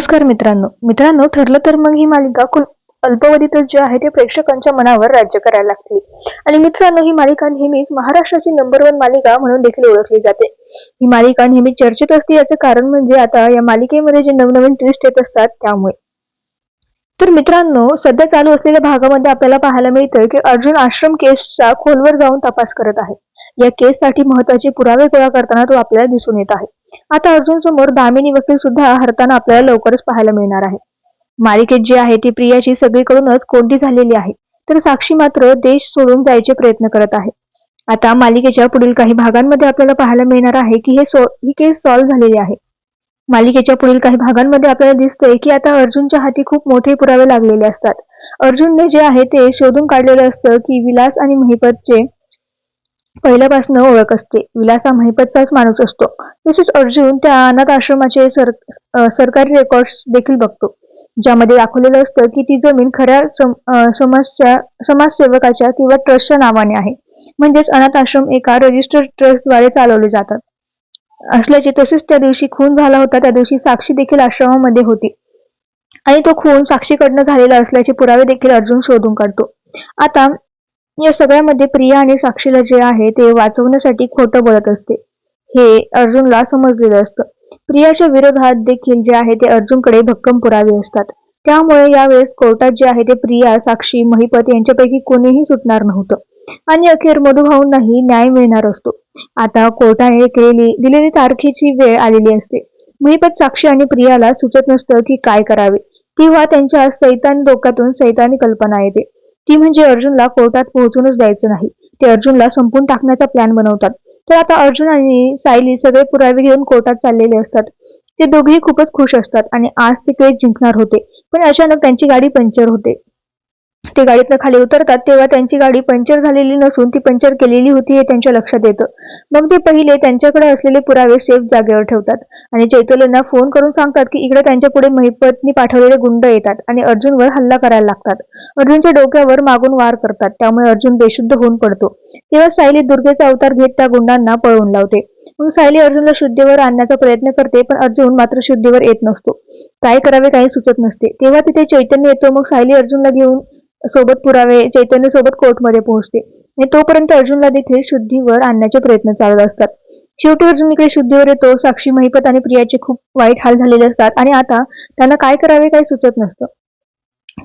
नमस्कार मित्रांनो. मित्रांनो ठरलं तर मग ही मालिका अल्पावधीतच अल्पवधीतच जे आहे ते प्रेक्षकांच्या मनावर राज्य करायला लागली आणि मित्रांनो ही मालिका नेहमीच महाराष्ट्राची नंबर वन मालिका म्हणून देखील ओळखली जाते. ही मालिका नेहमी चर्चेत असते याचं कारण म्हणजे आता या मालिकेमध्ये जे नवनवीन ट्विस्ट येत असतात त्यामुळे. तर मित्रांनो सध्या चालू असलेल्या भागामध्ये आपल्याला पाहायला मिळतं की अर्जुन आश्रम केसचा खोलवर जाऊन तपास करत आहे. या केससाठी महत्त्वाचे पुरावे गोळा करताना तो आपल्याला दिसून येत आहे. आता अर्जुन समोर दामिनी वकील सुद्धा हरताना आपल्याला लवकरच पाहायला मिळणार आहे. मालिकेत जी आहे ती प्रियाची सगळीकडूनच कोंडी झालेली आहे. तर साक्षी मात्र देश सोडून जायचे प्रयत्न करत आहे. आता मालिकेच्या पुढील काही भागांमध्ये आपल्याला पाहायला मिळणार आहे की हे सो ही केस सॉल्व्ह झालेली आहे. मालिकेच्या पुढील काही भागांमध्ये आपल्याला दिसतंय की आता अर्जुनच्या हाती खूप मोठे पुरावे लागलेले असतात. अर्जुनने जे आहे ते शोधून काढलेलं असतं की विलास आणि महिपतचे पहिल्यापासून ओळख असते. विलासा महिपतचाच माणूस असतो. तसेच अर्जुन त्या अनाथ आश्रमाचे सर सरकारी रेकॉर्ड्स देखील बघतो. ज्यामध्ये दाखवलेलं असतं की ती जमीन खऱ्या समस्या समाजसेवकाच्या किंवा ट्रस्टच्या नावाने आहे. म्हणजेच अनाथ आश्रम एका रजिस्टर्ड ट्रस्टद्वारे चालवले जातात. असल्याचे तसेच त्या दिवशी खून झाला होता. त्या दिवशी साक्षी देखील आश्रमामध्ये होती. आणि तो खून साक्षीकडनं झालेला असल्याचे पुरावे देखील अर्जुन शोधून काढतो. आता या सगळ्यामध्ये प्रिया आणि साक्षीला जे आहे ते वाचवण्यासाठी खोटं बोलत असते. हे अर्जुनला समजलेलं असतं. प्रियाच्या विरोधात देखील जे आहे ते अर्जुनकडे भक्कम पुरावे असतात. त्यामुळे यावेळेस कोर्टात जे आहे ते प्रिया साक्षी महिपत यांच्यापैकी कोणीही सुटणार नव्हतं. आणि अखेर मधुभाऊंनाही न्याय मिळणार असतो. आता कोर्टाने केलेली दिलेली तारखेची वेळ आलेली असते. महिपत साक्षी आणि प्रियाला सुचत नसतं की काय करावे. किंवा त्यांच्या सैतान डोक्यातून सैतानी कल्पना येते. ती म्हणजे अर्जुनला कोर्टात पोहोचूनच द्यायचं नाही. ते अर्जुनला संपून टाकण्याचा प्लॅन बनवतात. तर आता अर्जुन आणि सायली सगळे पुरावे घेऊन कोर्टात चाललेले असतात. ते दोघेही खूपच खुश असतात आणि आज ते केस जिंकणार होते. पण अचानक त्यांची गाडी पंक्चर होते. ते गाडीतनं खाली उतरतात तेव्हा त्यांची गाडी पंक्चर झालेली नसून ती पंक्चर केलेली होती हे त्यांच्या लक्षात येतं. मग ते पहिले त्यांच्याकडे असलेले पुरावे सेफ जागेवर ठेवतात. आणि चैतन्यांना फोन करून सांगतात की इकडे त्यांच्या पुढे महिपतनी पाठवलेले गुंड येतात आणि अर्जुनवर हल्ला करायला लागतात. अर्जुनच्या डोक्यावर मागून वार करतात. त्यामुळे अर्जुन बेशुद्ध होऊन पडतो. तेव्हा सायली दुर्गेचा अवतार घेत त्या गुंडांना पळवून लावते. मग सायली अर्जुनला शुद्धीवर आणण्याचा प्रयत्न करते पण अर्जुन मात्र शुद्धीवर येत नसतो. काय करावे काही सुचत नसते. तेव्हा तिथे चैतन्य येतो मग सायली अर्जुनला घेऊन सोबत पुरावे चैतन्य सोबत कोर्टमध्ये पोहोचते. आणि तोपर्यंत अर्जुनला देखील शुद्धीवर आणण्याचे प्रयत्न चालत असतात. शेवटी अर्जुन इकडे शुद्धीवर येतो साक्षी महिपत आणि प्रियाचे खूप वाईट हाल झालेले असतात आणि आता त्यांना काय करावे काही सुचत नसतं.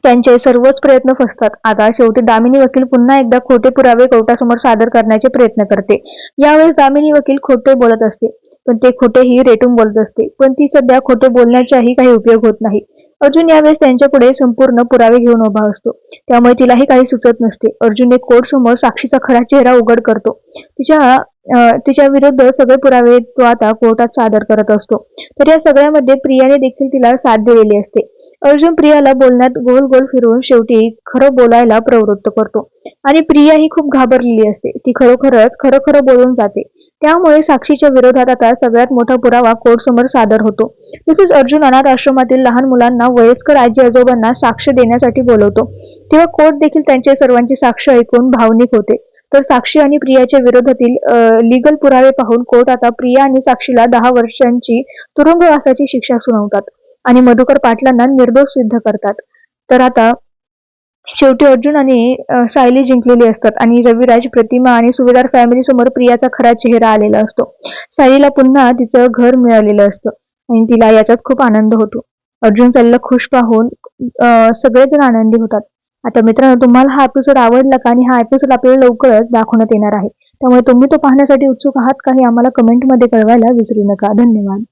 त्यांचे सर्वच प्रयत्न फसतात. आता शेवटी दामिनी वकील पुन्हा एकदा खोटे पुरावे कोर्टासमोर सादर करण्याचे प्रयत्न करते. यावेळेस दामिनी वकील खोटे बोलत असते. पण ते खोटेही रेटून बोलत असते. पण ती सध्या खोटे बोलण्याचाही काही उपयोग होत नाही. अर्जुन यावेळेस त्यांच्या पुढे संपूर्ण पुरावे घेऊन उभा असतो. त्यामुळे तिलाही काही सुचत नसते. अर्जुन एक कोर्ट समोर साक्षीचा खरा चेहरा उघड करतो. तिच्या तिच्या विरुद्ध सगळे पुरावे तो आता कोर्टात सादर करत असतो. तर या सगळ्यामध्ये प्रियाने देखील तिला साथ दिलेली असते. अर्जुन प्रियाला बोलण्यात गोल गोल फिरवून शेवटी खरं बोलायला प्रवृत्त करतो. आणि प्रिया ही खूप घाबरलेली असते. ती खरोखरच खरं खरं बोलून जाते. त्यामुळे साक्षीच्या विरोधात आता सगळ्यात मोठा पुरावा कोर्ट समोर सादर होतो. तसेच अर्जुन अनाथ आश्रमातील लहान मुलांना वयस्कर आजी आजोबांना साक्ष देण्यासाठी बोलवतो. तेव्हा कोर्ट देखील त्यांचे सर्वांची साक्ष ऐकून भावनिक होते. तर साक्षी आणि प्रियाच्या विरोधातील लिगल पुरावे पाहून कोर्ट आता प्रिया आणि साक्षीला दहा वर्षांची तुरुंगवासाची शिक्षा सुनावतात आणि मधुकर पाटलांना निर्दोष सिद्ध करतात. तर आता शेवटी अर्जुन आणि सायली जिंकलेली असतात आणि रविराज प्रतिमा आणि सुभेदार फॅमिली समोर प्रियाचा खरा चेहरा आलेला असतो. सायलीला पुन्हा तिचं घर मिळालेलं असतं आणि तिला याचाच खूप आनंद होतो. अर्जुन सायलीला खुश पाहून सगळेजण आनंदी होतात. आता मित्रांनो तुम्हाला हा एपिसोड आवडला का? आणि हा एपिसोड आपल्याला लवकरच दाखवण्यात येणार आहे. त्यामुळे तुम्ही तो पाहण्यासाठी उत्सुक आहात काही आम्हाला कमेंटमध्ये कळवायला विसरू नका. धन्यवाद.